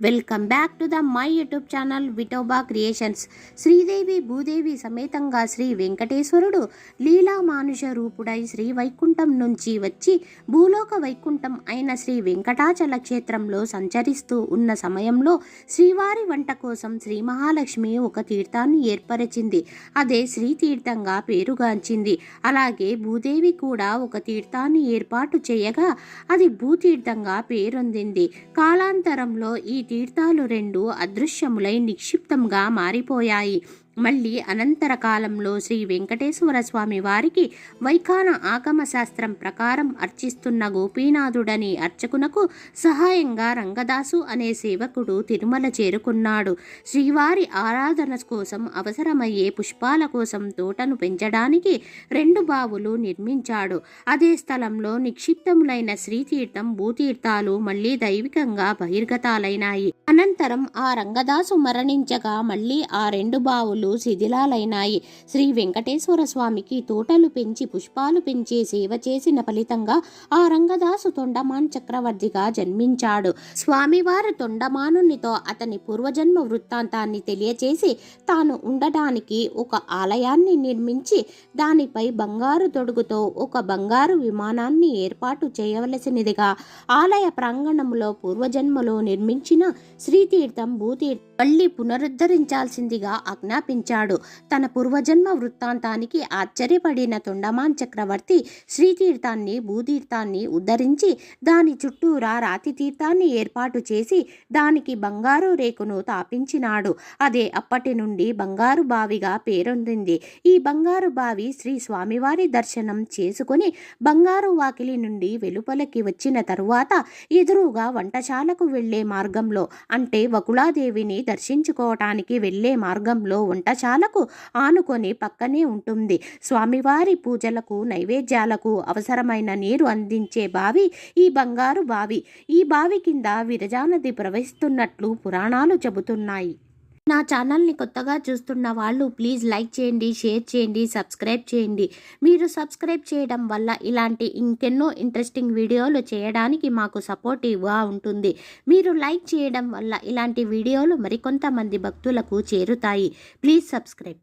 Welcome back to the my YouTube channel Vitoba creations Sridevi Bhudevi సమేతంగా శ్రీ వెంకటేశ్వరుడు లీలా మానుష రూపుడై శ్రీ వైకుంఠం నుంచి వచ్చి భూలోక వైకుంఠం అయిన శ్రీ వెంకటాచల క్షేత్రంలో సంచరిస్తూ ఉన్న సమయంలో శ్రీవారి వంట కోసం శ్రీ మహాలక్ష్మి ఒక తీర్థాన్ని ఏర్పరిచింది. అదే శ్రీ తీర్థంగా పేరుగాంచింది. అలాగే భూదేవి కూడా ఒక తీర్థాన్ని ఏర్పాటు చేయగా అది భూతీర్థంగా పేరొందింది. కాలాంతరంలో ఈ తీర్థాలు రెండు అదృశ్యములై నిక్షిప్తంగా మారిపోయాయి. మళ్ళీ అనంతర కాలంలో శ్రీ వెంకటేశ్వర స్వామి వారికి వైఖాన ఆగమ శాస్త్రం ప్రకారం అర్చిస్తున్న గోపీనాథుడని అర్చకునకు సహాయంగా రంగదాసు అనే సేవకుడు తిరుమల చేరుకున్నాడు. శ్రీవారి ఆరాధన కోసం అవసరమయ్యే పుష్పాల కోసం తోటను పెంచడానికి రెండు బావులు నిర్మించాడు. అదే స్థలంలో నిక్షిప్తములైన శ్రీతీర్థం భూతీర్థాలు మళ్ళీ దైవికంగా బహిర్గతాలైనాయి. అనంతరం ఆ రంగదాసు మరణించగా మళ్ళీ ఆ రెండు బావులు శిథిలాలైనాయి. శ్రీ వెంకటేశ్వర స్వామికి తోటలు పెంచి పుష్పాలు పెంచి సేవ చేసిన ఫలితంగా ఆ రంగదాసు తొండమాన్ చక్రవర్తిగా జన్మించాడు. స్వామివారి తొండమానునితో అతని పూర్వజన్మ వృత్తాంతాన్ని తెలియచేసి తాను ఉండడానికి ఒక ఆలయాన్ని నిర్మించి దానిపై బంగారు తొడుగుతో ఒక బంగారు విమానాన్ని ఏర్పాటు చేయవలసినదిగా ఆలయ ప్రాంగణంలో పూర్వజన్మలో నిర్మించిన శ్రీతీర్థం భూతీర్థం మళ్ళీ పునరుద్ధరించాల్సిందిగా ఆజ్ఞాపించాడు తన పూర్వజన్మ వృత్తాంతానికి ఆశ్చర్యపడిన తొండమాన్ చక్రవర్తి శ్రీతీర్థాన్ని భూతీర్థాన్ని ఉద్ధరించి దాని చుట్టూరా రాతి తీర్థాన్ని ఏర్పాటు చేసి దానికి బంగారు రేకును తాపించినాడు. అదే అప్పటి నుండి బంగారు బావిగా పేరొందింది. ఈ బంగారు బావి శ్రీ స్వామివారి దర్శనం చేసుకుని బంగారు వాకిలి నుండి వెలుపలకి వచ్చిన తరువాత ఎదురుగా వంటశాలకు వెళ్ళే మార్గంలో అంటే వకుళాదేవిని దర్శించుకోవటానికి వెళ్ళే మార్గంలో వంటశాలకు ఆనుకొని పక్కనే ఉంటుంది. స్వామివారి పూజలకు నైవేద్యాలకు అవసరమైన నీరు అందించే బావి ఈ బంగారు బావి. ఈ బావి కింద విరజానది ప్రవహిస్తున్నట్లు పురాణాలు చెబుతున్నాయి. నా ఛానల్ని కొత్తగా చూస్తున్న వాళ్ళు ప్లీజ్ లైక్ చేయండి షేర్ చేయండి సబ్స్క్రైబ్ చేయండి. మీరు సబ్స్క్రైబ్ చేయడం వల్ల ఇలాంటి ఇంకెన్నో ఇంట్రెస్టింగ్ వీడియోలు చేయడానికి మాకు సపోర్టివ్గా ఉంటుంది. మీరు లైక్ చేయడం వల్ల ఇలాంటి వీడియోలు మరికొంతమంది భక్తులకు చేరుతాయి. Please subscribe.